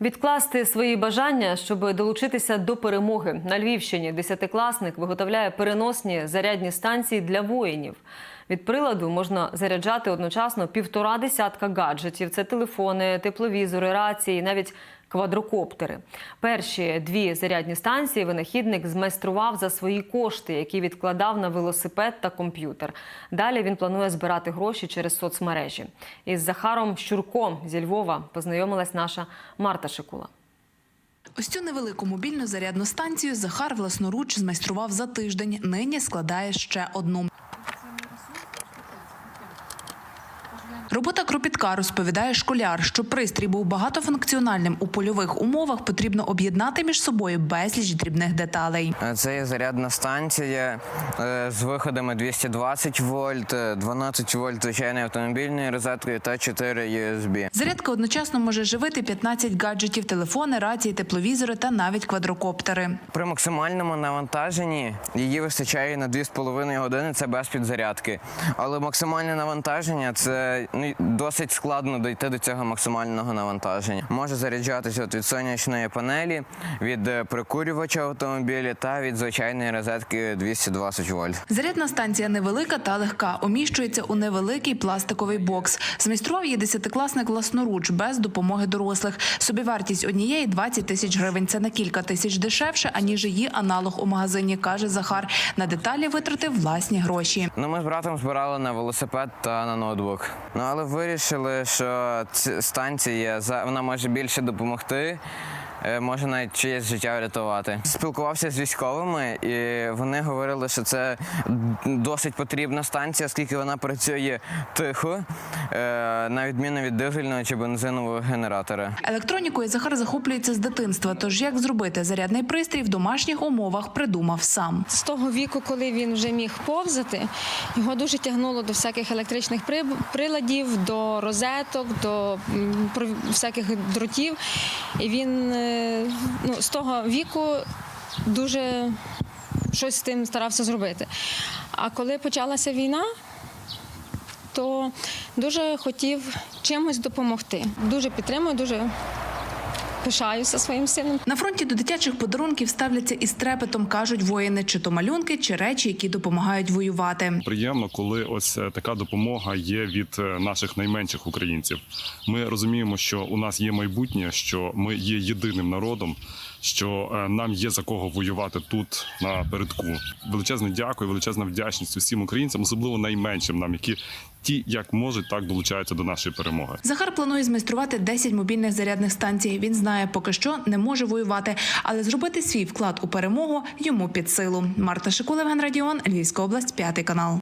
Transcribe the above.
Відкласти свої бажання, щоб долучитися до перемоги на Львівщині. Десятикласник виготовляє переносні зарядні станції для воїнів. Від приладу можна заряджати одночасно півтора десятка гаджетів. Це телефони, тепловізори, рації, навіть квадрокоптери. Перші дві зарядні станції винахідник змайстрував за свої кошти, які відкладав на велосипед та комп'ютер. Далі він планує збирати гроші через соцмережі. Із Захаром Щурком зі Львова познайомилась наша Марта Шикула. Ось цю невелику мобільну зарядну станцію Захар власноруч змайстрував за тиждень. Нині складає ще одну. Робота кропітка розповідає школяр, що пристрій був багатофункціональним у польових умовах. Потрібно об'єднати між собою безліч дрібних деталей. Е, Це є зарядна станція е, з виходами 220 вольт, е, 12 вольт звичайної автомобільної розеткою та 4 USB. Зарядка одночасно може живити 15 гаджетів, телефони, рації, тепловізори та навіть квадрокоптери. При максимальному навантаженні її вистачає на 2,5 години. Це без підзарядки. Але максимальне навантаження це досить складно дійти до цього максимального навантаження. Може заряджатися от від сонячної панелі, від е, прикурювача автомобіля та від звичайної розетки 220 вольт. Зарядна станція невелика та легка, уміщується у невеликий пластиковий бокс. Змайстрував її десятикласник власноруч без допомоги дорослих. Собівартість однієї 20 тисяч гривень. Це на кілька тисяч дешевше, аніж її аналог у магазині, каже Захар. На деталі витратив власні гроші. Ну, ми з братом збирали на велосипед та на ноутбук. Ну але вирішили, що ця станція вона може більше допомогти. Е, Може навіть чиєсь життя врятувати. Спілкувався з військовими, і вони говорили, що це досить потрібна станція, оскільки вона працює тихо, е, на відміну від дизельного чи бензинового генератора. Електронікою Захар захоплюється з дитинства. Тож як зробити зарядний пристрій в домашніх умовах, придумав сам. З того віку, коли він вже міг повзати, його дуже тягнуло до всяких електричних приладів, до розеток, до всяких дротів. І він е, ну, з того віку дуже щось з тим старався зробити. А коли почалася війна, то дуже хотів чимось допомогти. Дуже підтримую, дуже пишаюся своїм сином. На фронті до дитячих подарунків ставляться із трепетом, кажуть воїни, чи то малюнки, чи речі, які допомагають воювати. Приємно, коли ось е, така допомога є від е, наших найменших українців. Ми розуміємо, що у нас є майбутнє, що ми є єдиним народом, що е, нам є за кого воювати тут на передку. Величезне дякую, величезна вдячність усім українцям, особливо найменшим нам, які ті, як можуть, так долучаються до нашої перемоги. Захар планує змайструвати 10 мобільних зарядних станцій. Він знає, поки що не може воювати, але зробити свій вклад у перемогу йому під силу. Марта Шикулевген Радіон, Львівська область, п'ятий канал.